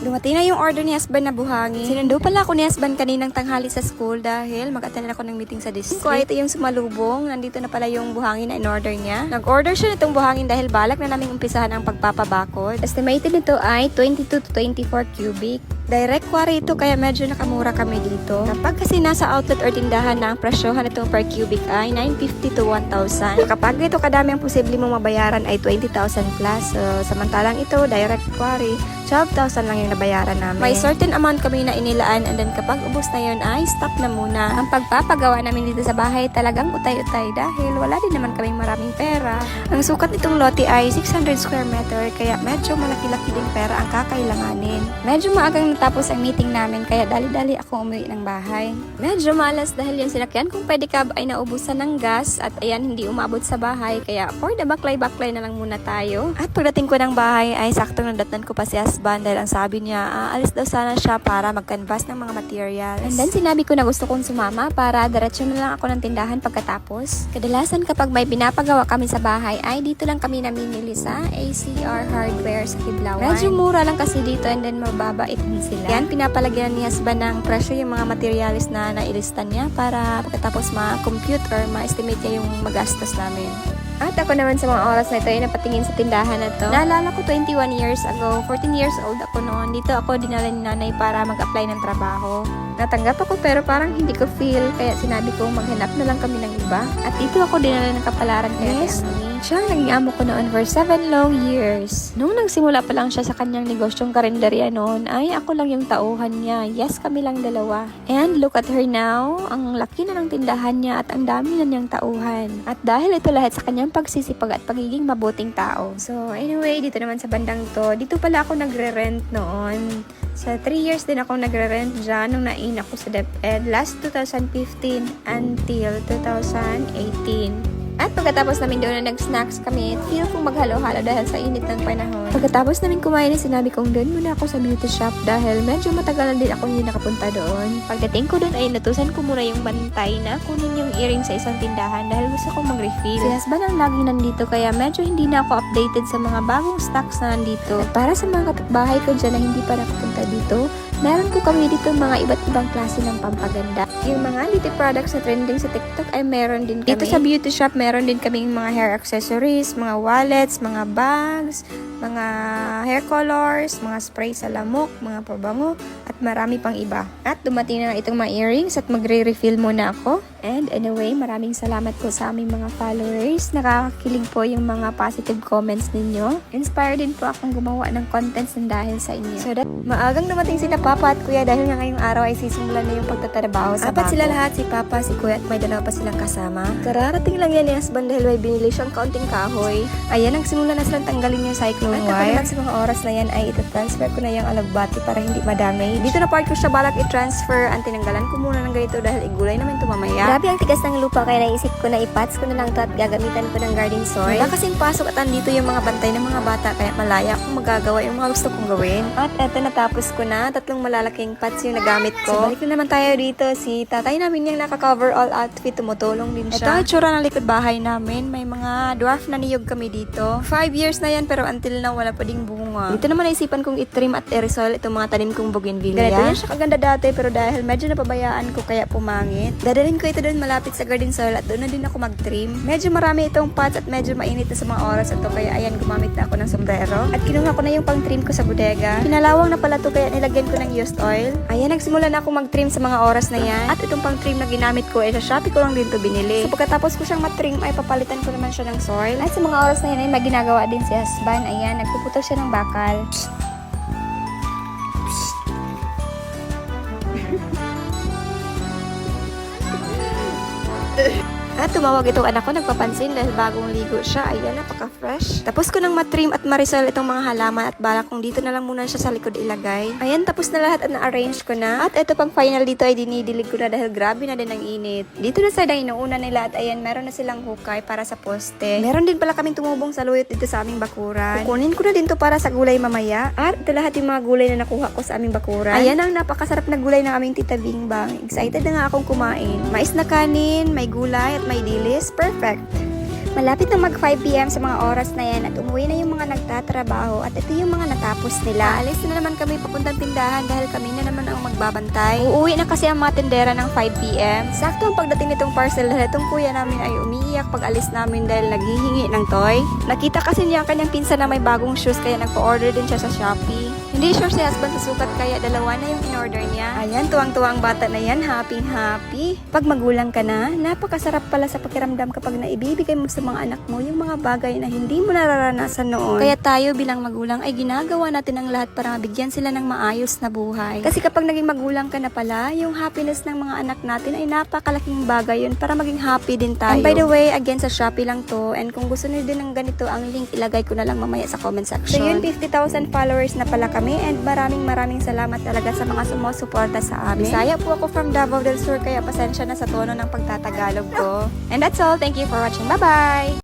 Dumating na yung order ni husband na buhangin. Sinundo pala ako ni husband kaninang tanghali sa school dahil mag-attend ako ng meeting sa district. Ko ito yung sumalubong. Nandito na pala yung buhangin na in-order niya. Nag-order siya nitong buhangin dahil balak na naming umpisahan ang pagpapabakod. Estimated nito ay 22 to 24 cubic. Direct quarry ito kaya medyo nakamura kami dito. Kapag kasi nasa outlet or tindahan na ang presyohan nitong per cubic ay 950 to 1,000. Kapag ito kadami ang posible mong mabayaran ay 20,000 plus. So, samantalang ito, direct quarry, 12,000 lang yung nabayaran namin. May certain amount kami na inilaan and then kapag ubos na yun ay stop na muna. Ang pagpapagawa namin dito sa bahay talagang utay-utay dahil wala din naman kaming maraming pera. Ang sukat nitong lote ay 600 square meter kaya medyo malaki-laki din pera ang kakailanganin. Medyo maagang natapos ang meeting namin kaya dali-dali ako umuwi ng bahay. Medyo malas dahil yung sinakyan kong pedicab ay naubusan ng gas at ayan hindi umabot sa bahay kaya for the baklay-baklay na lang muna tayo. At pagdating ko ng bahay ay saktong nadatnan ko pa si husband dahil ang sabi niya aalis daw sana siya para mag-canvas ng mga materials. And then sinabi ko na gusto kong sumama para diretso na lang ako ng tindahan pagkatapos. Kadalasan kapag may pinapagawa kami sa bahay ay dito lang kami namimili sa ACR Hardware sa Kiblawan. Medyo mura lang kasi dito and then mababait din sila. Yan, pinapalagyan ni husband ng presyo yung mga materials na nailista niya para pagkatapos ma-compute or ma-estimate niya yung magastos namin. At ako naman sa mga oras na ito ay napatingin sa tindahan na to. Naalala ko 21 years ago, 14 years old ako noon. Dito ako dinala ni nanay para mag-apply ng trabaho. Natanggap ako pero parang hindi ko feel kaya sinabi ko maghanap na lang kami ng iba. At dito ako dinala ng kapalaran kay yes. Siya ang naging amo ko noon for 7 long years. Nung nagsimula pa lang siya sa kanyang negosyong karinderya noon, ay ako lang yung tauhan niya. Yes, kami lang dalawa. And look at her now. Ang laki na ng tindahan niya at ang dami na niyang tauhan. At dahil ito lahat sa kanyang pagsisipag at pagiging mabuting tao. So anyway, dito naman sa bandang to, dito pala ako nagre-rent noon. Sa 3 years din ako nagre-rent dyan nung nain ako sa DepEd last 2015 until 2018. At pagkatapos namin doon na nag-snacks kami, feel kong maghalo-halo dahil sa init ng panahon. Pagkatapos namin kumain, sinabi kong doon muna ako sa beauty shop dahil medyo matagal na din ako hindi nakapunta doon. Pagdating ko doon ay natusan ko muna yung bantay na kunin yung earring sa isang tindahan dahil gusto kong mag-refill. Si husband ang laging nandito kaya medyo hindi na ako updated sa mga bagong stocks na nandito. At para sa mga kapitbahay ko dyan na hindi pa nakapunta dito, Meron po kami dito mga iba't ibang klase ng pampaganda. Yung mga beauty products na trending sa TikTok ay meron din kami. Dito sa beauty shop, meron din kaming mga hair accessories, mga wallets, mga bags, mga hair colors, mga spray sa lamok, mga pabango, at marami pang iba. At dumating na itong mga earrings at magre-refill muna ako. And anyway, maraming salamat po sa aming mga followers. Nakakakilig po yung mga positive comments ninyo. Inspired din po akong gumawa ng contents ng dahil sa inyo. So that, maagang dumating sila Papa at Kuya dahil nga ngayong araw ay sisimulan na yung pagtatrabaho sa Apat sila lahat, si Papa, si Kuya at may dalawa pa silang kasama. Kararating lang yan ni husband dahil may binili siyang kaunting kahoy. Ayan, nagsimula na silang tanggalin yung cyclone wire. At sa mga oras na yan ay itatransfer ko na yung alagbati para hindi madamay. Dito na part ko siya balak i-transfer. Ang tinanggalan ko muna ng ganito dahil igulay naman ito mamaya. Grabe ang tigas ng lupa kaya naisip ko na ipats ko na lang to at gagamitan ko ng garden soil. Wala kasing pasok at andito yung mga bantay ng mga bata kaya malaya akong magagawa yung mga gusto kong gawin. At eto natapos ko na. Tatlong malalaking pots yung nagamit ko. So, balik na naman tayo dito. Si tatay namin yung naka-cover all outfit. Tumutulong din siya. Ito ang tsura ng likod bahay namin. May mga dwarf na niyog kami dito. Five years na yan pero until now wala pa ding bunga. Dito naman naisipan kong itrim at i-resolve itong mga tanim kong bougainvillea. Ganito yan siya kaganda dati pero dahil medyo napabayaan ko kaya pumangit. Dadalhin ko ito doon malapit sa garden soil at doon na din ako mag-trim. Medyo marami itong pots at medyo mainit na sa mga oras ito kaya ayan gumamit na ako ng sombrero. At kinuha ko na yung pang-trim ko sa bodega. Pinalawang na pala to kaya nilagyan ko ng used oil. Ayan nagsimula na ako mag-trim sa mga oras na yan. At itong pang-trim na ginamit ko ay sa Shopee ko lang din to binili. So pagkatapos ko siyang matrim ay papalitan ko naman siya ng soil. At sa mga oras na yan ay may ginagawa din si husband. Ayan, nagpuputol siya ng bakal. At tumawag itong anak ko, nagpapansin dahil bagong ligo siya. Ayan, napaka-fresh. Tapos ko nang matrim at marisol itong mga halaman at balak kong dito na lang muna siya sa likod ilagay. Ayan, tapos na lahat at na-arrange ko na. At ito pang final dito ay dinidilig ko na dahil grabe na din ang init. Dito na sa inuuna nila at ayan, meron na silang hukay para sa poste. Meron din pala kaming tumubong sa luyot dito sa aming bakuran. Kukunin ko na din to para sa gulay mamaya. At ito lahat yung mga gulay na nakuha ko sa aming bakuran. Ayan ang napakasarap na gulay ng aming tita Bingbang. Excited na nga akong kumain. Mais na kanin, may gulay at may dilis. Perfect. Malapit na mag 5pm sa mga oras na yan at umuwi na yung mga nagtatrabaho at ito yung mga natapos nila. Alis na naman kami papuntang tindahan dahil kami na naman ang magbabantay. Uuwi na kasi ang mga tindera ng 5pm. Sakto ang pagdating nitong parcel dahil itong kuya namin ay umiiyak pag alis namin dahil naghihingi ng toy. Nakita kasi niya ang kanyang pinsan na may bagong shoes kaya nagpa-order din siya sa Shopee. Hindi sure si husband sa sukat kaya dalawa na yung in-order niya. Ayan, tuwang-tuwang bata na yan. Happy, happy. Pag magulang ka na, napakasarap pala sa pakiramdam kapag naibibigay mo sa mga anak mo yung mga bagay na hindi mo nararanasan noon. Kaya tayo bilang magulang ay ginagawa natin ang lahat para mabigyan sila ng maayos na buhay. Kasi kapag naging magulang ka na pala, yung happiness ng mga anak natin ay napakalaking bagay yun para maging happy din tayo. And by the way, again sa Shopee lang to. And kung gusto niyo din ng ganito, ang link ilagay ko na lang mamaya sa comment section. So yun, 50,000 followers na pala kami and maraming maraming salamat talaga sa mga sumusuporta sa amin. Bisaya po ako from Davao del Sur kaya pasensya na sa tono ng pagtatagalog ko. And that's all. Thank you for watching. Bye-bye!